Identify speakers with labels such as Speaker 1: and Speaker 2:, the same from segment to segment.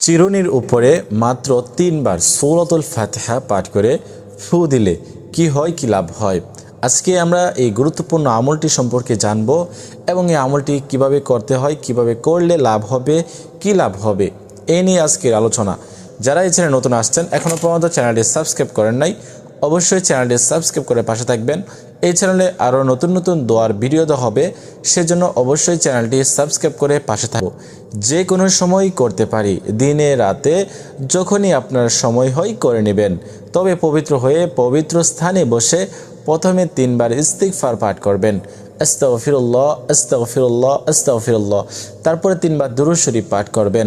Speaker 1: চিরুনির উপরে মাত্র তিনবার সৌরতুল ফাতেহা পাঠ করে ফু দিলে কি হয়, কি লাভ হয়? আজকে আমরা এই গুরুত্বপূর্ণ আমলটি সম্পর্কে জানব এবং এই আমলটি কীভাবে করতে হয়, কীভাবে করলে লাভ হবে, কি লাভ হবে? এ নিয়ে আজকের আলোচনা। যারা এই চ্যানেল নতুন আসছেন এখনও পর্যন্ত চ্যানেলটি সাবস্ক্রাইব করেন নাই অবশ্যই চ্যানেলটি সাবস্ক্রাইব করে পাশে থাকবেন। এই চ্যানেলে আরও নতুন নতুন দোয়ার ভিডিও দেওয়া হবে, সেজন্য অবশ্যই চ্যানেলটি সাবস্ক্রাইব করে পাশে থাকব। যে কোনো সময় করতে পারি, দিনে রাতে যখনই আপনার সময় হয় করে নেবেন। তবে পবিত্র হয়ে পবিত্র স্থানে বসে প্রথমে তিনবার ইস্তিগফার পাঠ করবেন। আস্তাগফিরুল্লাহ আস্তাগফিরুল্লাহ আস্তাগফিরুল্লাহ। তারপরে তিনবার দুরূদ শরীফ পাঠ করবেন।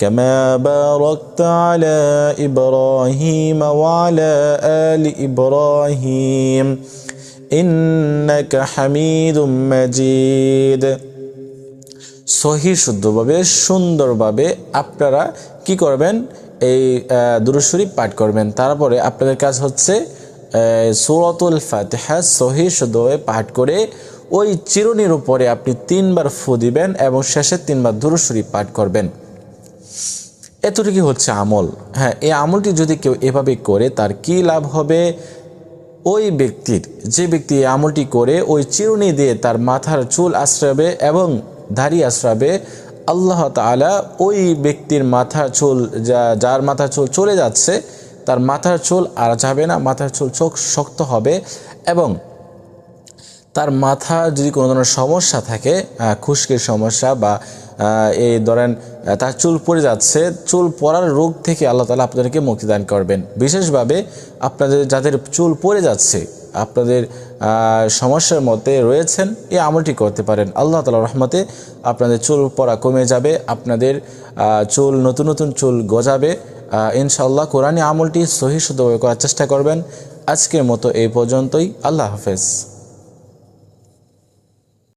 Speaker 1: كما باركت على إبراهيم وعلى آل إبراهيم إنك حميد مجيد সহি শুদ্ধভাবে সুন্দরভাবে আপনারা কি করবেন এই দুরুশরীফ পাঠ করবেন তারপরে আপনাদের কাজ হচ্ছে সুরতুল ফাতেহা সহি শুদ্ধভাবে পাঠ করে ওই চিরুনির উপরে আপনি তিনবার ফু দিবেন এবং শেষে তিনবার দুরুশরীফ পাঠ করবেন এতটুকু হচ্ছে আমল। হ্যাঁ এই আমলটি যদি কেউ এভাবে করে, তার কি লাভ হবে? ওই ব্যক্তির, যে ব্যক্তি এই আমলটি করে, ওই চিরুনি দিয়ে তার মাথার চুল আশ্রাবে এবং দাড়ি আশ্রাবে, আল্লাহ তালা ওই ব্যক্তির মাথার চুল যা, যার মাথার চুল চলে যাচ্ছে, তার মাথার চুল আর যাবে না, মাথার চুল চোখ শক্ত হবে এবং তার মাথা যদি কোনো ধরনের সমস্যা থাকে খুশকির সমস্যা বা এই ধরেন তার চুল পড়ে যাচ্ছে, চুল পড়ার রোগ থেকে আল্লাহ তালা আপনাদেরকে মুক্তিদান করবেন। বিশেষভাবে আপনাদের যাদের চুল পড়ে যাচ্ছে, আপনাদের সমস্যার মধ্যে রয়েছেন, এই আমলটি করতে পারেন। আল্লাহ তালা রহমতে আপনাদের চুল পড়া কমে যাবে, আপনাদের চুল নতুন নতুন চুল গজাবে। ইনশাল্লাহ কোরআনী আমলটি সহি করার চেষ্টা করবেন। আজকের মতো এই পর্যন্তই। আল্লাহ হাফেজ।